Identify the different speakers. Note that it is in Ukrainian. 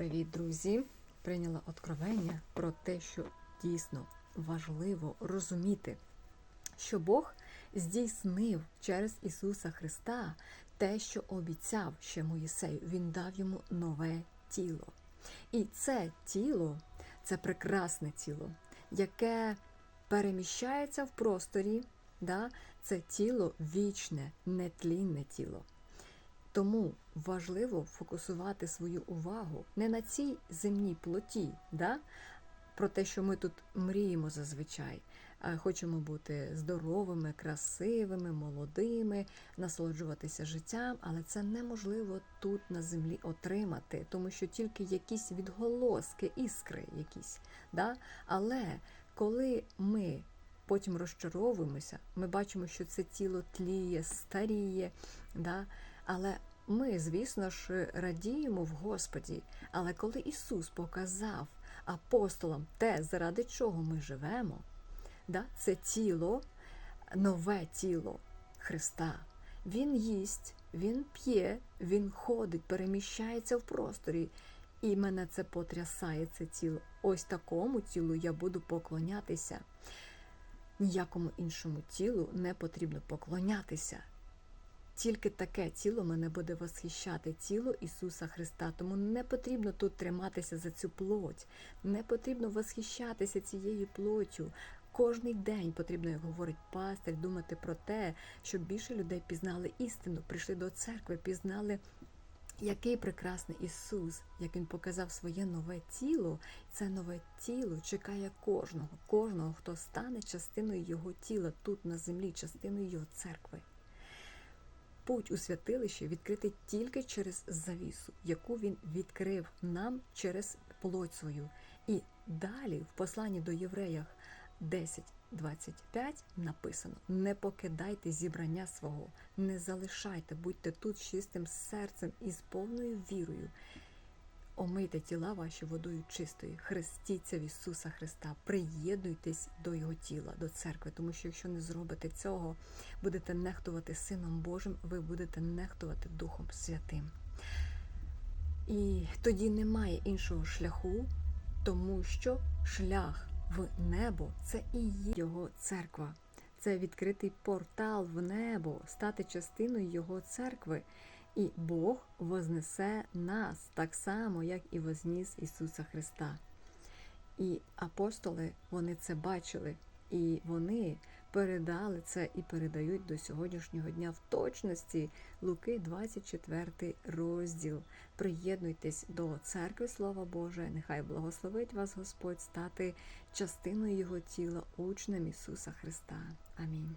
Speaker 1: Привіт, друзі! Прийняла откровення про те, що дійсно важливо розуміти, що Бог здійснив через Ісуса Христа те, що обіцяв ще Моїсею. Він дав йому нове тіло. І це тіло це прекрасне тіло, яке переміщається в просторі. Да? Це тіло вічне, нетлінне тіло. Тому важливо фокусувати свою увагу не на цій земній плоті, да? про те, що ми тут мріємо зазвичай. Хочемо бути здоровими, красивими, молодими, насолоджуватися життям, але це неможливо тут на землі отримати, тому що тільки якісь відголоски, іскри якісь. Да? Але коли ми потім розчаровуємося, ми бачимо, що це тіло тліє, старіє. Да? Але ми, звісно ж, радіємо в Господі. Але коли Ісус показав апостолам те, заради чого ми живемо, да, це тіло, нове тіло Христа. Він їсть, Він п'є, Він ходить, переміщається в просторі. І мене це потрясає, це тіло. Ось такому тілу я буду поклонятися. Ніякому іншому тілу не потрібно поклонятися. Тільки таке тіло мене буде восхищати, тіло Ісуса Христа. Тому не потрібно тут триматися за цю плоть, не потрібно восхищатися цією плоттю. Кожний день потрібно, як говорить пастир, думати про те, щоб більше людей пізнали істину, прийшли до церкви, пізнали, який прекрасний Ісус, як Він показав своє нове тіло. Це нове тіло чекає кожного, кожного, хто стане частиною Його тіла тут на землі, частиною Його церкви. Путь у святилище відкритий тільки через завісу, яку він відкрив нам через плоть свою. І далі, в посланні до євреях 10.25 написано: не покидайте зібрання свого, не залишайте, будьте тут чистим серцем і з повною вірою. Омийте тіла ваші водою чистою, хрестіться в Ісуса Христа, приєднуйтесь до Його тіла, до церкви, тому що якщо не зробите цього, будете нехтувати Сином Божим, ви будете нехтувати Духом Святим. І тоді немає іншого шляху, тому що шлях в небо це і є Його церква. Це відкритий портал в небо, стати частиною Його церкви. І Бог вознесе нас так само, як і возніс Ісуса Христа. І апостоли вони це бачили, і вони передали це і передають до сьогоднішнього дня в точності Луки, 24 розділ. Приєднуйтесь до церкви Слова Боже, нехай благословить вас Господь стати частиною Його тіла, учнем Ісуса Христа. Амінь.